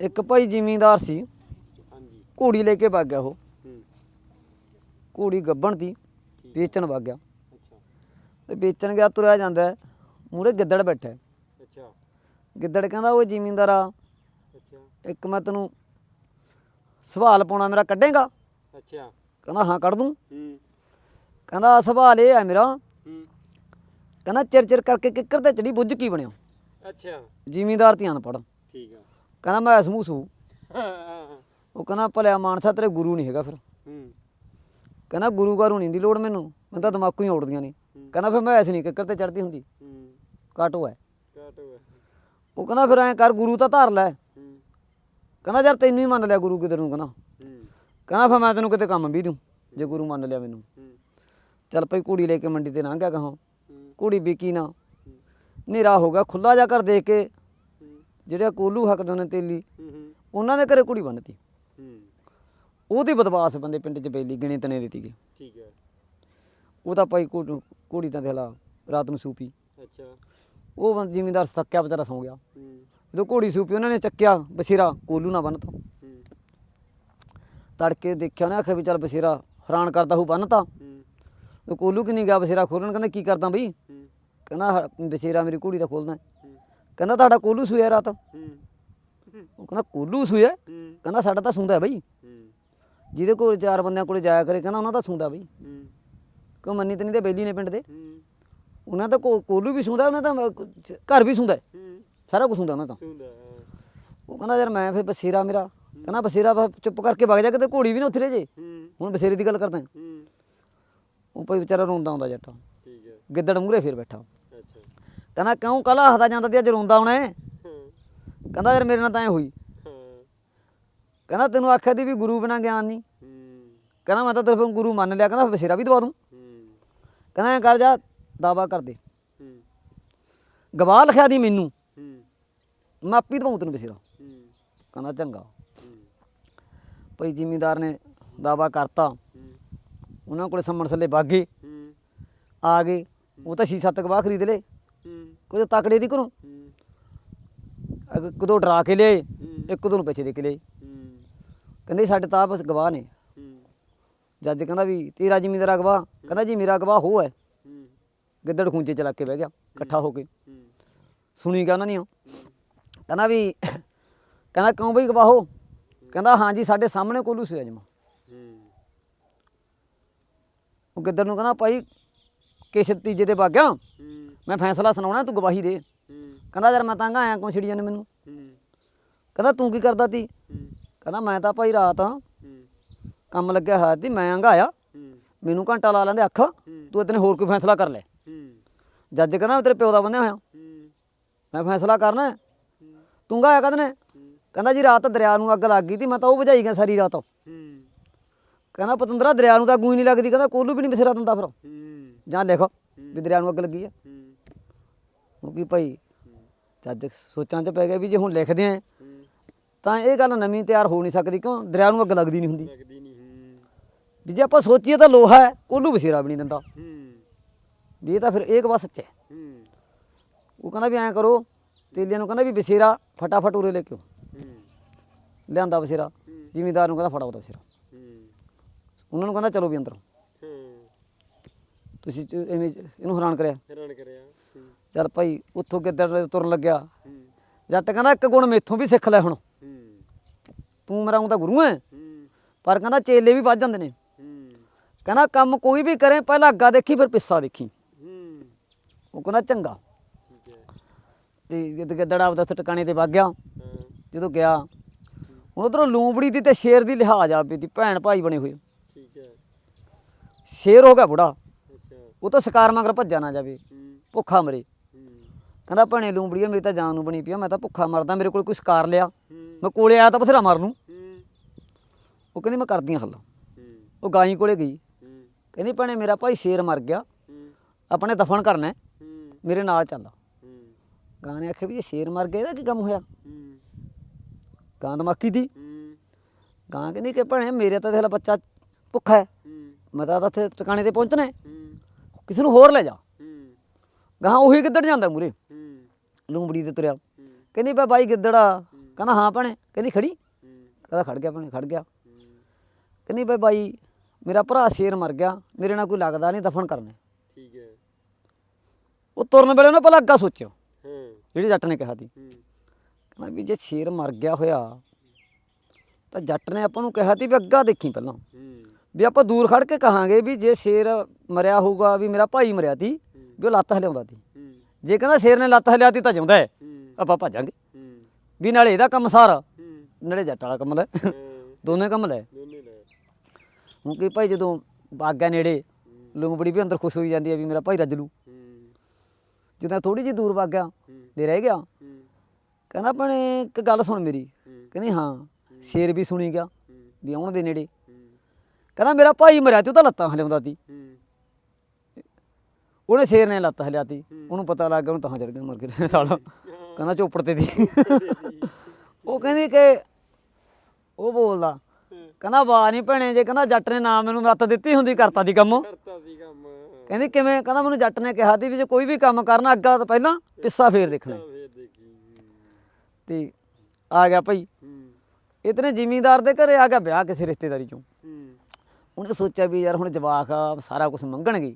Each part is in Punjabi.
ਇੱਕ ਭਾਈ ਜ਼ਿਮੀਂਦਾਰ ਸੀ। ਹਾਂਜੀ। ਘੋੜੀ ਲੈ ਕੇ ਵਗ ਗਿਆ ਉਹ। ਹੂੰ। ਘੋੜੀ ਗੱਬਣ ਤੀ ਵੇਚਣ ਵਗ ਗਿਆ। ਅੱਛਾ। ਤੇ ਵੇਚਣ ਗਿਆ ਤੁਰਿਆ ਜਾਂਦਾ ਮੂਰੇ ਗਿੱਦੜ ਬੈਠਾ ਹੈ। ਅੱਛਾ। ਗਿੱਦੜ ਕਹਿੰਦਾ ਉਹ ਜ਼ਿਮੀਂਦਾਰਾ ਅੱਛਾ। ਇੱਕ ਮੈਂ ਤੈਨੂੰ ਸਵਾਲ ਪਾਉਣਾ ਮੇਰਾ ਕੱਢੇਗਾ? ਅੱਛਾ। ਕਹਿੰਦਾ ਹਾਂ ਕੱਢ ਦੂੰ। ਹੂੰ। ਕਹਿੰਦਾ ਸਵਾਲ ਇਹ ਹੈ ਮੇਰਾ। ਹੂੰ। ਕਹਿੰਦਾ ਚਿਰ ਚਿਰ ਕਰਕੇ ਕਿੱਕਰ ਤੇ ਚੜੀ ਬੁੱਝ ਕੀ ਬਣਿਆ ਅੱਛਾ। ਜ਼ਿਮੀਂਦਾਰ ਧਿਆਨ ਪੜ ਠੀਕ ਆ। ਕਹਿੰਦਾ ਮੈਂ ਸਮੂਸੂ। ਉਹ ਕਹਿੰਦਾ ਭਲਿਆ ਮਾਨਸਾ ਤੇਰੇ ਗੁਰੂ ਨਹੀਂ ਹੈਗਾ ਫਿਰ। ਹੂੰ। ਕਹਿੰਦਾ ਗੁਰੂ ਘਰੂ ਨਹੀਂ ਦੀ ਲੋੜ ਮੈਨੂੰ। ਮੈਨੂੰ ਤਾਂ ਦਿਮਾਗੋਂ ਹੀ ਉੜਦੀਆਂ ਨੇ। ਕਹਿੰਦਾ ਫਿਰ ਮੈਂ ਐਸ ਨਹੀਂ ਕਿੱਕਰ ਤੇ ਚੜਦੀ ਹੁੰਦੀ। ਹੂੰ। ਕਾਟੋ ਹੈ ਕਾਟ ਉਹ ਕਹਿੰਦਾ ਫਿਰ ਐਂ ਕਰ ਗੁਰੂ ਤਾਂ ਧਾਰ ਲੈ। ਹੂੰ। ਕਹਿੰਦਾ ਯਾਰ ਤੈਨੂੰ ਹੀ ਮੰਨ ਲਿਆ ਗੁਰੂ ਕਿਧਰ ਨੂੰ ਕਹਿੰਦਾ। ਹੂੰ। ਕਹਿੰਦਾ ਫਿਰ ਮੈਂ ਤੈਨੂੰ ਕਿਤੇ ਕੰਮ ਵੀ ਦੂੰ ਜੇ ਗੁਰੂ ਮੰਨ ਲਿਆ ਮੈਨੂੰ। ਹੂੰ। ਚੱਲ ਭਈ ਕੁੜੀ ਲੈ ਕੇ ਮੰਡੀ ਤੇ ਲੰਘ ਗਿਆ ਕਹਾਂ। ਕੁੜੀ ਵਿਕੀ ਨਾ। ਹਨੇਰਾ ਹੋ ਗਿਆ ਖੁੱਲਾ ਜਾ ਕਰ ਦੇਖ ਕੇ ਜਿਹੜੇ ਕੋਲੂ ਹੱਕਦੇ ਨੇ ਤੇਲੀ ਉਹਨਾਂ ਦੇ ਘਰੇ ਕੁੜੀ ਬੰਨਤੀ। ਉਹਦੀ ਬਦਮਾਸ਼ ਬੰਦੇ ਪਿੰਡ 'ਚ ਬੇਲੀ ਗਿਣੇ ਤਨੇ ਦਿੱਤੀ ਗਈ। ਠੀਕ ਹੈ। ਉਹ ਤਾਂ ਭਾਈ ਕੁੜ- ਤਾਂ ਦੇਖ ਲਾ ਰਾਤ ਨੂੰ ਸੂਪੀ। ਅੱਛਾ। ਉਹ ਜ਼ਿਮੀਂਦਾਰ ਸੱਕਿਆ ਵਿਚਾਰਾ ਸੌ ਗਿਆ। ਜਦੋਂ ਘੋੜੀ ਸੂਪੀ ਉਹਨਾਂ ਨੇ ਚੱਕਿਆ ਬਸੀਰਾ ਕੋਲੂ ਨਾ ਬੰਨਤਾ। ਤੜਕੇ ਦੇਖਿਆ ਨਾ ਆਖਿਆ ਵੀ ਚੱਲ ਬਸੀਰਾ ਹੈਰਾਨ ਕਰਦਾ ਹੂ। ਬੰਨਤਾ ਕੋਲੂ ਕਿ ਨਹੀਂ ਗਿਆ ਬਸੀਰਾ ਖੋਲਣ ਕਹਿੰਦਾ ਕੀ ਕਰਦਾ ਬਈ? ਕਹਿੰਦਾ ਬਸੀਰਾ ਮੇਰੀ ਕੁੜੀ ਦਾ ਖੋਲਦਾ ਕਹਿੰਦਾ ਤੁਹਾਡਾ ਕੋਲੂ ਸੂਇਆ ਰਾਤ। ਹੂੰ। ਉਹ ਕਹਿੰਦਾ ਕੋਲੂ ਸੂਇਆ? ਕਹਿੰਦਾ ਸਾਡਾ ਤਾਂ ਸੁੰਦਾ ਬਈ। ਹੂੰ। ਜਿਹਦੇ ਕੋਲ ਚਾਰ ਬੰਦਿਆਂ ਕੋਲੇ ਜਾਇਆ ਕਰੇ ਕਹਿੰਦਾ ਉਹਨਾਂ ਦਾ ਸੁੰਦਾ ਬਈ। ਹੂੰ। ਕਿਉਂ ਮੰਨੀ ਤੇ ਨਹੀਂ ਤੇ ਬੇਲੀ ਨੇ ਪਿੰਡ ਦੇ? ਹੂੰ। ਉਹਨਾਂ ਦਾ ਕੋਲੂ ਵੀ ਸੁੰਦਾ ਉਹਨਾਂ ਦਾ ਘਰ ਵੀ ਸੁੰਦਾ। ਹੂੰ। ਸਾਰਾ ਕੁਝ ਹੁੰਦਾ ਉਹਨਾਂ ਦਾ। ਉਹ ਕਹਿੰਦਾ ਯਾਰ ਮੈਂ ਫਿਰ ਬਸੇਰਾ ਮੇਰਾ। ਕਹਿੰਦਾ ਬਸੇਰਾ ਬਸ ਚੁੱਪ ਕਰਕੇ ਵਗ ਜਾ ਕਿਤੇ ਘੋੜੀ ਵੀ ਨਾ ਉੱਥੇ ਰਹਿ ਜੇ। ਹੂੰ। ਹੁਣ ਬਸੇਰੇ ਦੀ ਗੱਲ ਕਰਦਾ। ਹੂੰ। ਉਹ ਭਾਈ ਵਿਚਾਰਾ ਰੋਂਦਾ ਹੁੰਦਾ ਜੱਟਾ। ਠੀਕ ਹੈ। ਗਿੱਦੜ ਮੂਰੇ ਫੇਰ ਬੈਠਾ। ਕਹਿੰਦਾ ਕਿਉਂ ਕੱਲ ਹੱਸਦਾ ਜਾਂਦਾ ਤੇ ਅੱਜ ਰੋਂਦਾ ਹੁਣ? ਇਹ ਹਾਂ। ਕਹਿੰਦਾ ਯਾਰ ਮੇਰੇ ਨਾਲ ਤਾਂ ਐ ਹੋਈ। ਹਾਂ। ਕਹਿੰਦਾ ਤੈਨੂੰ ਆਖਿਆ ਦੀ ਵੀ ਗੁਰੂ ਬਿਨਾ ਗਿਆਨ ਨਹੀਂ? ਹੂੰ। ਕਹਿੰਦਾ ਮੈਂ ਤਾਂ ਤੇਰੇ ਗੁਰੂ ਮੰਨ ਲਿਆ। ਕਹਿੰਦਾ ਬਸੇਰਾ ਵੀ ਦਵਾ ਦੂੰ? ਹੂੰ। ਕਹਿੰਦਾ ਐ ਕਰ ਜਾ ਦਾਵਾ ਕਰ ਦੇ। ਹੂੰ। ਗਵਾਹ ਲਿਖਿਆ ਦੀ ਮੈਨੂੰ। ਹੂੰ। ਮੈਂ ਆਪੀ ਦਵਾਉਂ ਤੈਨੂੰ ਬਸੇਰਾ। ਹੂੰ। ਕਹਿੰਦਾ ਚੰਗਾ। ਹੂੰ। ਭਾਈ ਜ਼ਿਮੀਂਦਾਰ ਨੇ ਦਾਵਾ ਕਰਤਾ। ਹੂੰ। ਉਹਨਾਂ ਕੋਲੇ ਸੰਮਣ ਥੱਲੇ ਬਾਗੇ ਹੂੰ। ਆ ਗਏ। ਉਹ ਤਾਂ ਛੇ ਸੱਤ ਗਵਾਹ ਖਰੀਦ ਲਏ। ਕੋਈ ਤਕੜੇ ਦੀ ਘਰੋਂ। ਅਗ- ਇੱਕ ਦੋ ਡਰਾ ਕੇ ਲਿਆਏ ਇੱਕ ਦੋ ਨੂੰ ਪੈਸੇ ਦੇ ਕੇ ਲਿਆਏ। ਕਹਿੰਦੇ ਸਾਡੇ ਤਾਂ ਬਸ ਗਵਾਹ ਨੇ। ਜੱਜ ਕਹਿੰਦਾ ਵੀ ਤੇਰਾ ਜ਼ਿਮੀਂਦਾਰ ਗਵਾਹ। ਕਹਿੰਦਾ ਜੀ ਮੇਰਾ ਗਵਾਹ ਹੋ ਹੈ। ਗਿੱਦੜ ਖੂੰਜੇ ਚ ਲੱਗ ਕੇ ਬਹਿ ਗਿਆ ਇਕੱਠਾ ਹੋ ਕੇ। ਸੁਣੀ ਗਿਆ ਉਹਨਾਂ ਨੇ ਕਹਿੰਦਾ ਵੀ ਕਹਿੰਦਾ ਕਿਉਂ ਬਈ ਗਵਾਹੋ ਕਹਿੰਦਾ ਹਾਂ ਜੀ ਸਾਡੇ ਸਾਹਮਣੇ ਕੋਲੂ ਸੀ ਅਜਮਾ। ਉਹ ਗਿੱਦੜ ਨੂੰ ਕਹਿੰਦਾ ਭਾਈ ਕਿਸ ਤੀਜੇ ਤੇ ਵਗ ਗਿਆ? ਮੈਂ ਫੈਸਲਾ ਸੁਣਾਉਣਾ ਤੂੰ ਗਵਾਹੀ ਦੇ। ਕਹਿੰਦਾ ਯਾਰ ਮੈਂ ਤੰਗ ਆਇਆ ਕਿਉਂ ਛਿੜੀ ਜਾਂਦੇ ਮੈਨੂੰ? ਕਹਿੰਦਾ ਤੂੰ ਕੀ ਕਰਦਾ ਤੀ? ਕਹਿੰਦਾ ਮੈਂ ਤਾਂ ਭਾਈ ਰਾਤ ਕੰਮ ਲੱਗਿਆ ਹੋਇਆ ਤੀ ਮੈਂ ਹੰਗਾਇਆ ਹੂੰ। ਮੈਨੂੰ ਘੰਟਾ ਲਾ ਲੈਂਦੇ ਅੱਖ ਤੂੰ ਇਤਨੇ ਹੋਰ ਕੋਈ ਫੈਸਲਾ ਕਰ ਲੈ। ਜੱਜ ਕਹਿੰਦਾ ਤੇਰੇ ਪਿਓ ਦਾ ਬੰਨਿਆ ਹੋਇਆ। ਮੈਂ ਫੈਸਲਾ ਕਰਨਾ। ਤੂੰ ਗਾਇਆ ਕਦ ਨੇ? ਕਹਿੰਦਾ ਜੀ ਰਾਤ ਦਰਿਆ ਨੂੰ ਅੱਗ ਲੱਗ ਗਈ ਤੀ ਮੈਂ ਤਾਂ ਉਹ ਬੁਝਾਈ ਗਿਆ ਸਾਰੀ ਰਾਤ। ਕਹਿੰਦਾ ਪਤੰਦਰਾ ਦਰਿਆ ਨੂੰ ਤਾਂ ਗੂਈ ਨਹੀਂ ਲੱਗਦੀ। ਕਹਿੰਦਾ ਕੋਲੂ ਵੀ ਨਹੀਂ ਬਸੇਰਾ ਦਿੰਦਾ ਫਿਰ। ਜਾਂ ਲਿਖ ਵੀ ਦਰਿਆ ਨੂੰ ਅੱਗ ਲੱਗੀ ਹੈ। ਹੂੰ ਉਹ ਕੀ ਭਾਈ ਜੱਜ ਸੋਚਾਂ 'ਚ ਪੈ ਗਿਆ ਵੀ ਜੇ ਹੁਣ ਲਿਖਦੇ ਆ ਹੂੰ ਤਾਂ ਇਹ ਗੱਲ ਨਵੀਂ ਤਿਆਰ ਹੋ ਨਹੀਂ ਸਕਦੀ ਕਿਉਂ? ਦਰਿਆ ਨੂੰ ਅੱਗ ਲੱਗਦੀ ਨਹੀਂ ਹੁੰਦੀ। ਲੱਗਦੀ ਨਹੀਂ ਹੂੰ। ਵੀ ਜੇ ਆਪਾਂ ਸੋਚੀਏ ਤਾਂ ਲੋਹਾ ਹੈ ਕੋਲੂ ਬਸੇਰਾ ਵੀ ਨਹੀਂ ਦਿੰਦਾ। ਹੂੰ। ਵੀ ਇਹ ਤਾਂ ਫਿਰ ਇਹ ਗਵਾ ਸੱਚ ਹੈ। ਹੂੰ। ਉਹ ਕਹਿੰਦਾ ਵੀ ਐਂ ਕਰੋ ਤੇਲੀਆਂ ਨੂੰ ਕਹਿੰਦਾ ਵੀ ਬਸੇਰਾ ਫਟਾਫਟ ਉਰੇ ਲੈ ਕੇ ਆਓ। ਹੂੰ। ਲਿਆਂਦਾ ਬਸੇਰਾ ਜ਼ਿਮੀਂਦਾਰ ਨੂੰ ਕਹਿੰਦਾ ਫੜਾਓ ਤਾਂ ਬਸੇਰਾ। ਹੂੰ। ਉਹਨਾਂ ਨੂੰ ਕਹਿੰਦਾ ਚਲੋ ਵੀ ਅੰਦਰ। ਹੂੰ ਤੁਸੀਂ ਚ- ਐਵੇਂ ਇਹਨੂੰ ਹੈਰਾਨ ਕਰਿਆ? ਹੈਰਾਨ ਕਰਿਆ ਹੂੰ। ਚੱਲ ਭਾਈ ਉੱਥੋਂ ਕਿੱਧਰ ਤੁਰਨ ਲੱਗਿਆ। ਹੂੰ। ਜੱਟ ਕਹਿੰਦਾ ਇੱਕ ਗੁਣ ਮੇਥੋਂ ਵੀ ਸਿੱਖ ਲੈ ਹੁਣ। ਹੂੰ। ਤੂੰ ਮੇਰਾ ਤਾਂ ਗੁਰੂ ਹੈ ਹੂੰ। ਪਰ ਕਹਿੰਦਾ ਚੇਲੇ ਵੀ ਵੱਜ ਜਾਂਦੇ ਨੇ। ਹੂੰ। ਕਹਿੰਦਾ ਕੰਮ ਕੋਈ ਵੀ ਕਰੇ ਪਹਿਲਾਂ ਅੱਗਾ ਦੇਖੀ ਫਿਰ ਪਿੱਛਾ ਦੇਖੀ। ਹੂੰ। ਉਹ ਕਹਿੰਦਾ ਚੰਗਾ। ਠੀਕ ਹੈ। ਤੇ ਗਿੱਦ ਗਿੱਦੜਾ ਆਪਦਾ ਉੱਥੇ ਟਿਕਾਣੇ ਤੇ ਵਗ ਗਿਆ। ਹਾਂ। ਜਦੋਂ ਗਿਆ ਹੁਣ ਉਧਰੋਂ ਲੂੰਬੜੀ ਦੀ ਤੇ ਸ਼ੇਰ ਦੀ ਲਿਹਾਜ਼ ਆ ਪਈ ਤੀ ਭੈਣ ਭਾਈ ਬਣੇ ਹੋਏ। ਠੀਕ ਹੈ। ਸ਼ੇਰ ਹੋ ਗਿਆ ਬੁੜਾ। ਉਹ ਤਾਂ ਸ਼ਿਕਾਰ ਮਗਰ ਭੱਜਾ ਨਾ ਜਾਵੇ। ਭੁੱਖਾ ਮਰੇ। ਕਹਿੰਦਾ ਭੈਣੇ ਲੂੰਬੜੀਆ ਮੇਰੀ ਤਾਂ ਜਾਨ ਨੂੰ ਬਣੀ ਪਿਆ ਮੈਂ ਤਾਂ ਭੁੱਖਾ ਮਰਦਾ ਮੇਰੇ ਕੋਲ ਕੋਈ ਸ਼ਿਕਾਰ ਲਿਆ। ਮੈਂ ਕੋਲੇ ਆਇਆ ਤਾਂ ਬਥੇਰਾ ਮਾਰ ਲੂੰ। ਉਹ ਕਹਿੰਦੀ ਮੈਂ ਕਰਦੀ ਹਾਂ ਹੱਲ। ਉਹ ਗਾਈ ਕੋਲੇ ਗਈ। ਕਹਿੰਦੀ ਭੈਣੇ ਮੇਰਾ ਭਾਈ ਸ਼ੇਰ ਮਰ ਗਿਆ। ਆਪਣੇ ਦਫਨ ਕਰਨਾ ਮੇਰੇ ਨਾਲ ਚੱਲ। ਗਾਂ ਨੇ ਆਖਿਆ ਵੀ ਇਹ ਸ਼ੇਰ ਮਰ ਗਿਆ ਇਹਦਾ ਕੀ ਕੰਮ ਹੋਇਆ? ਗਾਂ ਦਮਾਕੀ ਦੀ। ਗਾਂ ਕਹਿੰਦੀ ਕਿ ਭੈਣੇ ਮੇਰੇ ਤਾਂ ਦੇਖ ਲੈ ਬੱਚਾ ਭੁੱਖਾ ਹੈ। ਮੈਂ ਤਾਂ ਉੱਥੇ ਟਿਕਾਣੇ ਤੇ ਪਹੁੰਚਣਾ ਕਿਸੇ ਨੂੰ ਹੋਰ ਲੈ ਜਾ। ਹੂੰ। ਗਾਂ ਉਹੀ ਗਿੱਦੜ ਜਾਂਦਾ ਮੂਰੇ। ਹੂੰ। ਲੂੰਬੜੀ ਤੇ ਤੁਰਿਆ। ਕਹਿੰਦੀ ਬਾ ਬਾਈ ਗਿੱਦੜਾ। ਹੂੰ। ਕਹਿੰਦਾ ਹਾਂ ਭੈਣੇ। ਕਹਿੰਦੀ ਖੜੀ। ਹੂੰ। ਕਹਿੰਦਾ ਖੜ ਗਿਆ ਭੈਣੇ ਖੜ ਗਿਆ। ਕਹਿੰਦੀ ਬਈ ਬਾਈ ਮੇਰਾ ਭਰਾ ਸ਼ੇਰ ਮਰ ਗਿਆ। ਮੇਰੇ ਨਾਲ ਕੋਈ ਲੱਗਦਾ ਨਹੀਂ ਦਫਨ ਕਰਨੇ। ਠੀਕ ਹੈ। ਉਹ ਤੁਰਨ ਵੇਲੇ ਉਹਨੇ ਪਹਿਲਾਂ ਅੱਗਾ ਸੋਚਿਆ ਹਾਂ। ਜਿਹੜੀ ਜੱਟ ਨੇ ਕਿਹਾ ਸੀ। ਹੂੰ। ਕਹਿੰਦਾ ਵੀ ਜੇ ਸ਼ੇਰ ਮਰ ਗਿਆ ਹੋਇਆ ਤਾਂ ਜੱਟ ਨੇ ਆਪਾਂ ਨੂੰ ਕਿਹਾ ਸੀ ਵੀ ਅੱਗਾ ਦੇਖੀ ਪਹਿਲਾਂ। ਹੂੰ। ਵੀ ਆਪਾਂ ਦੂਰ ਖੜ ਕੇ ਕਹਾਂਗੇ ਵੀ ਜੇ ਸ਼ੇਰ ਮਰਿਆ ਹੋਊਗਾ ਵੀ ਮੇਰਾ ਭਾਈ ਮਰਿਆ ਸੀ ਵੀ ਉਹ ਲੱਤ ਹਲਿਆਉਂਦਾ ਸੀ ਹੂੰ। ਜੇ ਕਹਿੰਦਾ ਸ਼ੇਰ ਨੇ ਲੱਤ ਹਲਿਆਤੀ ਤਾਂ ਜਿਉਂਦਾ ਹੈ। ਆਪਾਂ ਭੱਜਾਂਗੇ। ਵੀ ਨਾਲੇ ਇਹਦਾ ਕੰਮ ਸਾਰਾ। ਨਾਲੇ ਜੱਟ ਵਾਲਾ ਕੰਮ ਲੈ। ਦੋਨੇ ਕੰਮ ਲੈ। ਹੁਣ ਕੀ ਭਾਈ ਜਦੋਂ ਬਾਗਾ ਨੇੜੇ ਲੂੰਬੜੀ ਵੀ ਅੰਦਰ ਖੁਸ਼ ਹੋਈ ਜਾਂਦੀ ਹੈ ਵੀ ਮੇਰਾ ਭਾਈ ਰੱਜ ਲੂ। ਹੂੰ। ਜਦੋਂ ਥੋੜੀ ਜਿਹੀ ਦੂਰ ਵਗ ਗਿਆ ਹੂੰ। ਦੇ ਰਹਿ ਗਿਆ। ਕਹਿੰਦਾ ਭੈਣੇ ਇੱਕ ਗੱਲ ਸੁਣ ਮੇਰੀ। ਕਹਿੰਦੀ ਹਾਂ ਸ਼ੇਰ ਵੀ ਸੁਣੀ ਗਿਆ ਵੀ ਆਉਣ ਦੇ ਨੇੜੇ। ਕਹਿੰਦਾ ਮੇਰਾ ਭਾਈ ਮਰਿਆ ਤੇ ਉਹ ਤਾਂ ਲੱਤਾਂ ਹਲਿਆਉਂਦਾ ਸੀ ਉਹਨੇ ਸ਼ੇਰ ਨੇ ਲੱਤ ਹਲਿਆਤੀ ਉਹਨੂੰ ਪਤਾ ਲੱਗ ਗਿਆ ਉਹਨੂੰ ਤਾਂ ਚੜ ਗਿਆ ਮਰ ਕੇ ਸਾਲਾ ਕਹਿੰਦਾ ਚੋਪੜ ਤੇ ਦੀ। ਉਹ ਕਹਿੰਦੀ ਕਿ ਉਹ ਬੋਲਦਾ ਕਹਿੰਦਾ ਵਾਹ ਨਹੀਂ ਭੈਣੇ ਜੇ ਕਹਿੰਦਾ ਜੱਟ ਨੇ ਨਾਮ ਮੈਨੂੰ ਲੱਤ ਦਿੱਤੀ ਹੁੰਦੀ ਕਰਤਾ ਦੀ ਕੰਮ। ਕਰਤਾ ਸੀ ਕੰਮ ਕਹਿੰਦੀ ਕਿਵੇਂ ਕਹਿੰਦਾ ਮੈਨੂੰ ਜੱਟ ਨੇ ਕਿਹਾ ਸੀ ਵੀ ਜੇ ਕੋਈ ਵੀ ਕੰਮ ਕਰਨਾ ਅੱਗਾ ਤਾਂ ਪਹਿਲਾਂ ਪਿੱਸਾ ਫੇਰ ਦੇਖਣਾ। ਤਾਂ ਆ ਗਿਆ ਭਾਈ। ਇਤਨੇ ਜ਼ਿਮੀਂਦਾਰ ਦੇ ਘਰੇ ਆ ਗਿਆ ਵਿਆਹ ਕਿਸੇ ਰਿਸ਼ਤੇਦਾਰੀ ਚੋਂ। ਉਹਨੇ ਸੋਚਿਆ ਵੀ ਯਾਰ ਹੁਣ ਜਵਾਕ ਸਾਰਾ ਕੁਝ ਮੰਗਣਗੇ।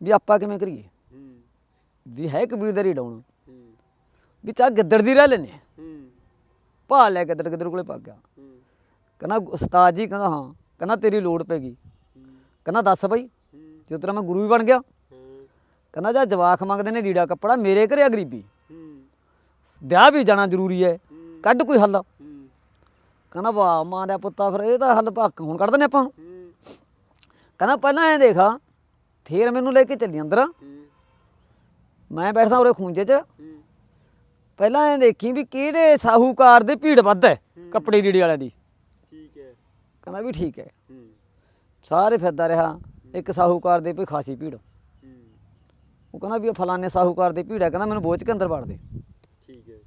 ਵੀ ਆਪਾਂ ਕਿਵੇਂ ਕਰੀਏ? ਹੂੰ ਵੀ ਹੈ ਕਬੀਲਦਾਰੀ ਡਾਉਣ ਹੂੰ ਵੀ ਚਾਹ ਗਿੱਦੜ ਦੀ ਰਹਿ ਲੈਨੇ ਹੂੰ ਭਾ ਲੈ ਗਿੱਦੜ ਗਿੱਦੜ ਕੋਲੇ ਪਾ ਗਿਆ। ਹੂੰ ਕਹਿੰਦਾ ਉਸਤਾਦ ਜੀ ਕਹਿੰਦਾ ਹਾਂ, ਕਹਿੰਦਾ ਤੇਰੀ ਲੋੜ ਪੈਗੀ ਕਹਿੰਦਾ ਦੱਸ ਬਈ, ਜਦੋਂ ਜੇ ਤੇਰਾ ਮੈਂ ਗੁਰੂ ਵੀ ਬਣ ਗਿਆ। ਕਹਿੰਦਾ ਜਾਂ ਜਵਾਕ ਮੰਗਦੇ ਨੇ ਰੀੜਾ ਕੱਪੜਾ, ਮੇਰੇ ਘਰੇ ਆ ਗਰੀਬੀ। ਵਿਆਹ ਵੀ ਜਾਣਾ ਜ਼ਰੂਰੀ ਹੈ ਕੱਢ ਕੋਈ ਹੱਲ। ਕਹਿੰਦਾ ਵਾਹ ਮਾਂ ਦਾ ਪੁੱਤਾ ਫਿਰ, ਇਹ ਤਾਂ ਹੱਲ ਭੱਕ ਹੁਣ ਕੱਢ ਦਿੰਦੇ ਆਪਾਂ। ਕਹਿੰਦਾ ਪਹਿਲਾਂ ਐ ਦੇਖਾ ਫੇਰ ਮੈਨੂੰ ਲੈ ਕੇ ਚੱਲੀ ਅੰਦਰ। ਮੈਂ ਬੈਠਦਾ ਉਰੇ ਖੂੰਜੇ 'ਚ। ਪਹਿਲਾਂ ਐ ਦੇਖੀ ਵੀ ਕਿਹੜੇ ਸਾਹੂਕਾਰ ਦੀ ਭੀੜ ਵੱਧ ਹੈ ਕੱਪੜੇ ਲੀੜੇ ਵਾਲਿਆਂ ਦੀ। ਠੀਕ ਹੈ ਕਹਿੰਦਾ ਵੀ ਠੀਕ ਹੈ। ਸਾਰੇ ਫਿਰਦਾ ਰਿਹਾ ਇੱਕ ਸਾਹੂਕਾਰ ਦੇ ਕੋਈ ਖਾਸੀ ਭੀੜ। ਉਹ ਕਹਿੰਦਾ ਵੀ ਉਹ ਫਲਾਣੇ ਸਾਹੂਕਾਰ ਦੀ ਭੀੜ ਹੈ ਕਹਿੰਦਾ ਮੈਨੂੰ ਬੋਝ ਕੇ ਅੰਦਰ ਵੜ ਦੇ। ਠੀਕ ਹੈ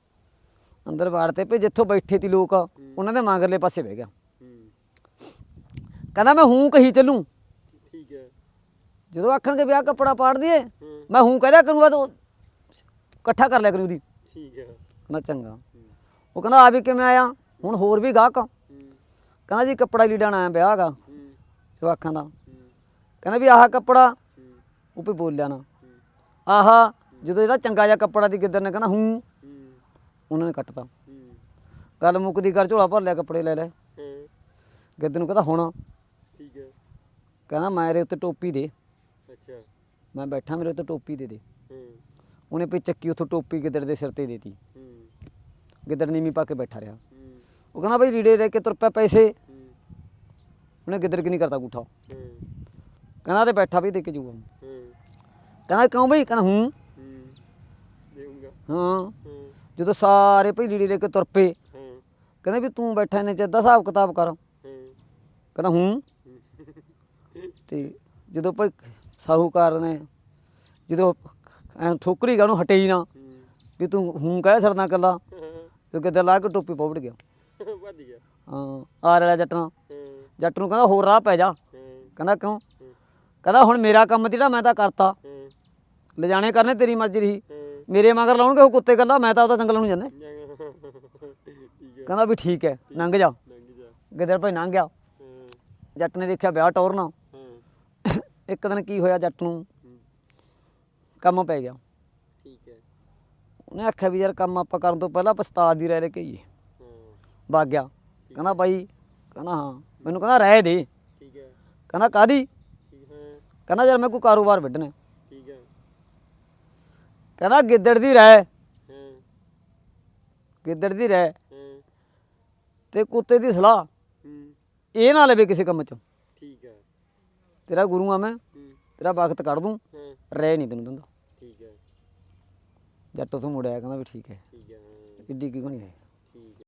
ਅੰਦਰ ਵਾੜਤੇ ਭਈ ਜਿੱਥੋਂ ਬੈਠੇ ਤੀ ਲੋਕ ਉਹਨਾਂ ਦੇ ਮਗਰਲੇ ਪਾਸੇ ਬਹਿ ਗਿਆ। ਕਹਿੰਦਾ ਮੈਂ ਹੂੰ ਕਹੀ ਚੱਲੂ। ਜਦੋਂ ਆਖਣਗੇ ਵਿਆਹ ਕੱਪੜਾ ਪਾੜ ਦਈਏ ਹੂੰ। ਮੈਂ ਹੂੰ ਕਹਿ ਦਿਆ ਕਰੂੰਗਾ ਤਾਂ ਇਕੱਠਾ ਕਰ ਲਿਆ ਕਰੂ ਦੀ ਠੀਕ ਹੈ ਕਹਿੰਦਾ ਚੰਗਾ। ਉਹ ਕਹਿੰਦਾ ਆ ਵੀ ਕਿਵੇਂ ਆਇਆ? ਹੁਣ ਹੋਰ ਵੀ ਗਾਹਕ ਆ। ਹੂੰ ਕਹਿੰਦਾ ਜੀ ਕੱਪੜਾ ਨਾ ਆਇਆ ਵਿਆਹ ਦਾ। ਹੂੰ ਜਵਾਕਾਂ ਦਾ। ਹੂੰ ਕਹਿੰਦਾ ਵੀ ਆਹ ਕੱਪੜਾ ਹੂੰ ਉਹ ਵੀ ਬੋਲਿਆ ਨਾ। ਹੂੰ ਆਹਾ ਜਦੋਂ ਜਿਹੜਾ ਚੰਗਾ ਜਿਹਾ ਕੱਪੜਾ ਦੀ ਗਿੱਦੜ ਨੇ ਕਹਿੰਦਾ ਹੂੰ। ਹੂੰ ਉਹਨਾਂ ਨੇ ਕੱਟਤਾ। ਹੂੰ ਗੱਲ ਮੁੱਕਦੀ ਕਰ ਝੋਲਾ ਭਰ ਲਿਆ ਕੱਪੜੇ ਲੈ ਲੈ। ਹਾਂ। ਗਿੱਦੜ ਨੂੰ ਕਹਿੰਦਾ ਹੁਣ। ਠੀਕ ਹੈ ਕਹਿੰਦਾ ਮੇਰੇ ਉੱਤੇ ਟੋਪੀ ਦੇ। ਮੈਂ ਬੈਠਾ ਮੇਰੇ ਉੱਤੇ ਟੋਪੀ ਦੇ ਦੇ। ਹੂੰ। ਉਹਨੇ ਪਈ ਚੱਕੀ ਉੱਥੋਂ ਟੋਪੀ ਗਿੱਦੜ ਦੇ ਸਿਰ ਤੇ ਦੇਤੀ। ਹੂੰ। ਗਿੱਦੜ ਨੀਵੀਂ ਪਾ ਕੇ ਬੈਠਾ ਰਿਹਾ। ਹੂੰ। ਉਹ ਕਹਿੰਦਾ ਬਈ ਰੀੜੇ ਲੈ ਕੇ ਤੁਰ ਪਿਆ ਪੈਸੇ। ਹੂੰ। ਉਹਨੇ ਗਿੱਦੜ ਕਿ ਨਹੀਂ ਕਰਤਾ ਗੂਠਾ ਹੂੰ। ਕਹਿੰਦਾ ਤੇ ਬੈਠਾ ਵੀ ਦੇ ਕੇ ਜੂਗਾ। ਹੂੰ। ਕਹਿੰਦਾ ਕਿਉਂ ਬਈ? ਕਹਿੰਦਾ ਹੂੰ। ਹੂੰ। ਦੇਊਂਗਾ। ਹਾਂ। ਹੂੰ। ਜਦੋਂ ਸਾਰੇ ਭਈ ਰੀੜੇ ਲੈ ਕੇ ਤੁਰ ਪਏ। ਹਾਂ। ਕਹਿੰਦਾ ਵੀ ਤੂੰ ਬੈਠਾ ਨੇ ਚੱਦਾ ਹਿਸਾਬ ਕਿਤਾਬ ਕਰ। ਹਾਂ। ਕਹਿੰਦਾ ਹੂੰ। ਤੇ ਜਦੋਂ ਭਈ ਸਾਹੂਕਾਰ ਨੇ। ਜਦੋਂ ਐ ਠੋਕਰੀ ਗਾ ਉਹਨੂੰ ਹਟੇ ਹੀ ਨਾ ਵੀ ਤੂੰ ਹੂੰ ਕਹਿ ਸਰਦਾ ਕੱਲਾ ਤੇ ਕਿੱਦਾਂ ਲਾ ਕੇ ਟੋਪੀ ਪੌੜ ਗਿਆ ਵੱਧ ਗਿਆ। ਹਾਂ ਆਰ ਵਾਲਾ ਜੱਟ। ਨਾਲ ਜੱਟ ਨੂੰ ਕਹਿੰਦਾ ਹੋਰ ਰਾਹ ਪੈ ਜਾ। ਕਹਿੰਦਾ ਕਿਉਂ? ਕਹਿੰਦਾ ਹੁਣ ਮੇਰਾ ਕੰਮ ਜਿਹੜਾ ਮੈਂ ਤਾਂ ਕਰਤਾ। ਲਿਜਾਣੇ ਕਰਨੇ ਤੇਰੀ ਮਰਜ਼ੀ ਰਹੀ। ਮੇਰੇ ਮਗਰ ਲਾਉਣਗੇ ਉਹ ਕੁੱਤੇ ਕੱਲਾ ਮੈਂ ਤਾਂ ਉਹਦਾ ਜੰਗਲ ਨੂੰ ਜਾਂਦੇ ਕਹਿੰਦਾ ਵੀ ਠੀਕ ਹੈ ਲੰਘ ਜਾ। ਗਿੱਦੜ ਭਾਈ ਲੰਘ ਗਿਆ। ਜੱਟ ਨੇ ਦੇਖਿਆ ਵਿਆਹ ਟੌਰਨਾ ਇੱਕ ਦਿਨ ਕੀ ਹੋਇਆ ਜੱਟ ਨੂੰ? ਕੰਮ ਪੈ ਗਿਆ। ਠੀਕ ਹੈ। ਉਹਨੇ ਆਖਿਆ ਵੀ ਯਾਰ ਕੰਮ ਆਪਾਂ ਕਰਨ ਤੋਂ ਪਹਿਲਾਂ ਪਛਤਾਦ ਦੀ ਰਹਿ ਲੈ ਕੇ ਹਾਂ। ਵਗ ਗਿਆ। ਕਹਿੰਦਾ ਬਾਈ ਕਹਿੰਦਾ ਹਾਂ। ਮੈਨੂੰ ਕਹਿੰਦਾ ਰਹਿ ਦੇ। ਠੀਕ ਹੈ। ਕਹਿੰਦਾ ਕਾਦੀ ਕਹਿੰਦਾ ਯਾਰ ਮੈਂ ਕੋਈ ਕਾਰੋਬਾਰ ਵੱਢਣਾ। ਠੀਕ ਹੈ। ਕਹਿੰਦਾ ਗਿੱਦੜ ਦੀ ਰਹਿ ਗਿੱਦੜ ਦੀ ਰਹਿ ਤੇ ਕੁੱਤੇ ਦੀ ਸਲਾਹ। ਇਹ ਨਾ ਲਵੇ ਕਿਸੇ ਕੰਮ 'ਚ। ਤੇਰਾ ਗੁਰੂ ਆ ਮੈਂ ਤੇਰਾ ਵਕਤ ਕੱਢ ਦੂੰ ਰਹਿ ਨਹੀਂ ਤੈਨੂੰ ਦਿੰਦਾ। ਠੀਕ ਹੈ। ਜੱਟ ਉਥੋਂ ਮੁੜਿਆ ਕਹਿੰਦਾ ਵੀ ਠੀਕ ਹੈ। ਠੀਕ ਹੈ ਇੱਡੀ ਕੀ ਕਹਾਣੀ ਹੈ?